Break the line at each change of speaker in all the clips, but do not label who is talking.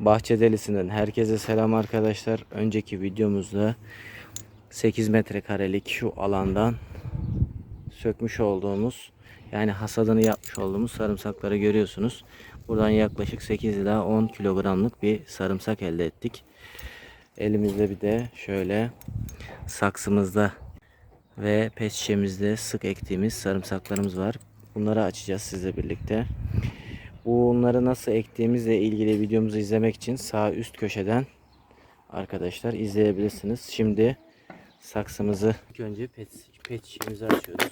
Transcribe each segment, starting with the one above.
Bahçe Delisi'nden herkese selam arkadaşlar. Önceki videomuzda 8 metrekarelik şu alandan sökmüş olduğumuz yani hasadını yapmış olduğumuz sarımsakları görüyorsunuz. Buradan yaklaşık 8 ila 10 kilogramlık bir sarımsak elde ettik. Elimizde bir de şöyle saksımızda ve pet sık ektiğimiz sarımsaklarımız var. Bunları açacağız sizle birlikte. Bunları nasıl ektiğimizle ilgili videomuzu izlemek için sağ üst köşeden arkadaşlar izleyebilirsiniz. Şimdi saksımızı ilk önce pet, pet şişemizi açıyoruz.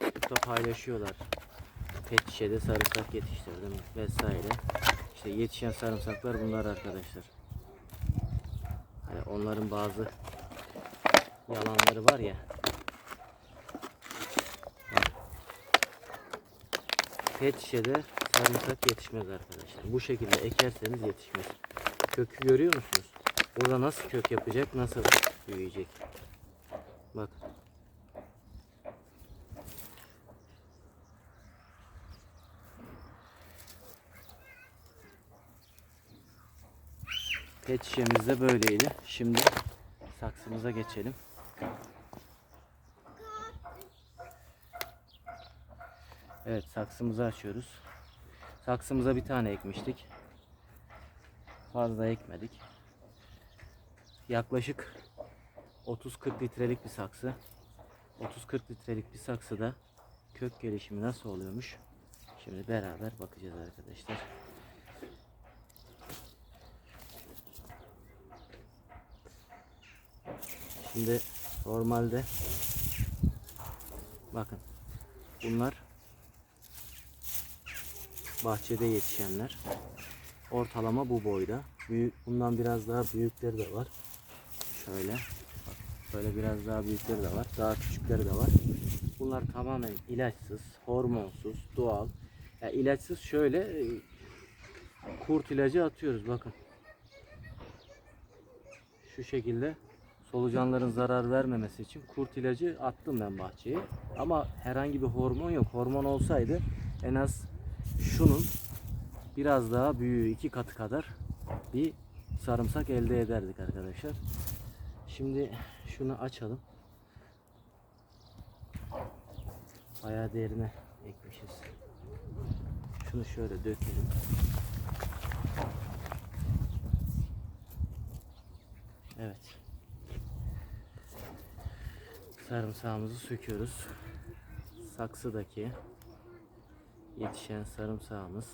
Burada paylaşıyorlar. Pet şişede sarımsak yetiştirdim vesaire. İşte yetişen sarımsaklar bunlar arkadaşlar. Hani onların bazı yalanları var ya. Pet şişede sarımsak yetişmez arkadaşlar. Bu şekilde ekerseniz yetişmez. Kökü görüyor musunuz? Burada nasıl kök yapacak, nasıl büyüyecek? Bak. Pet şişemiz de böyleydi. Şimdi saksımıza geçelim. Evet saksımızı açıyoruz. Saksımıza bir tane ekmiştik. Fazla ekmedik. Yaklaşık 30-40 litrelik bir saksı. 30-40 litrelik bir saksıda kök gelişimi nasıl oluyormuş? Şimdi beraber bakacağız arkadaşlar. Şimdi normalde bakın bunlar bahçede yetişenler. Ortalama bu boyda. Büyük, bundan biraz daha büyükleri de var. Şöyle. Böyle biraz daha büyükleri de var. Daha küçükleri de var. Bunlar tamamen ilaçsız, hormonsuz, doğal. Ya ilaçsız şöyle e, kurt ilacı atıyoruz bakın. Şu şekilde solucanların zarar vermemesi için kurt ilacı attım ben bahçeye. Ama herhangi bir hormon yok. Hormon olsaydı en az şunun biraz daha büyüğü iki katı kadar bir sarımsak elde ederdik arkadaşlar. Şimdi şunu açalım. Bayağı derine ekmişiz. Şunu şöyle dökelim. Evet. Sarımsağımızı söküyoruz. Saksıdaki yetişen sarımsağımız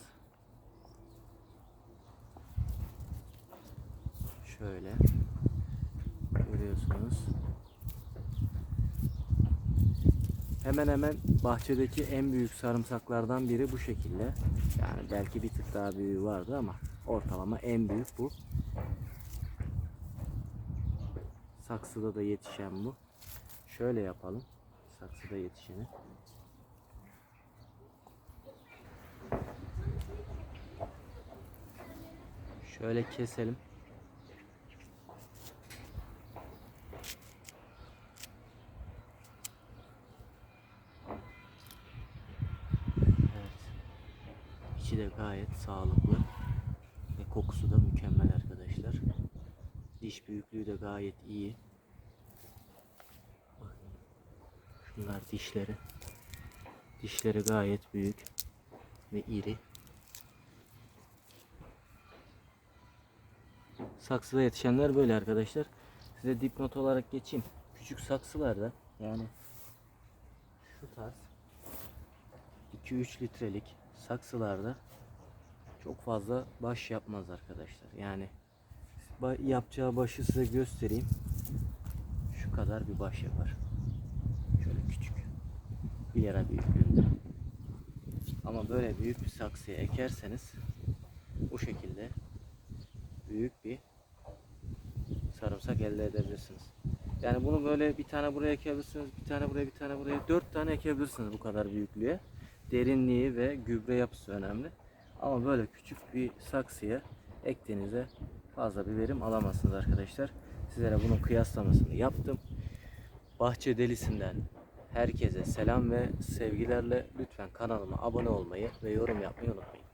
şöyle görüyorsunuz. Hemen hemen bahçedeki en büyük sarımsaklardan biri bu şekilde. Yani belki bir tık daha büyüğü vardı ama ortalama en büyük bu. Saksıda da yetişen bu. Şöyle yapalım. Saksıda yetişeni. Şöyle keselim. Evet. İçi de gayet sağlıklı ve kokusu da mükemmel arkadaşlar. Diş büyüklüğü de gayet iyi. Şunlar dişleri. Dişleri gayet büyük ve iri. Saksıda yetişenler böyle arkadaşlar. Size dipnot olarak geçeyim. Küçük saksılarda yani şu tarz 2-3 litrelik saksılarda çok fazla baş yapmaz arkadaşlar. Yani yapacağı başı size göstereyim. Şu kadar bir baş yapar. Şöyle küçük. Bir yara büyüklüğünde. Ama böyle büyük bir saksıya ekerseniz bu şekilde büyük bir sarımsak elde edebilirsiniz. Yani bunu böyle bir tane buraya ekebilirsiniz, bir tane buraya, bir tane buraya, dört tane ekebilirsiniz bu kadar büyüklüğe. Derinliği ve gübre yapısı önemli. Ama böyle küçük bir saksıya ektiğinizde fazla bir verim alamazsınız arkadaşlar. Sizlere bunun kıyaslamasını yaptım. Bahçe delisinden herkese selam ve sevgilerle lütfen kanalıma abone olmayı ve yorum yapmayı unutmayın.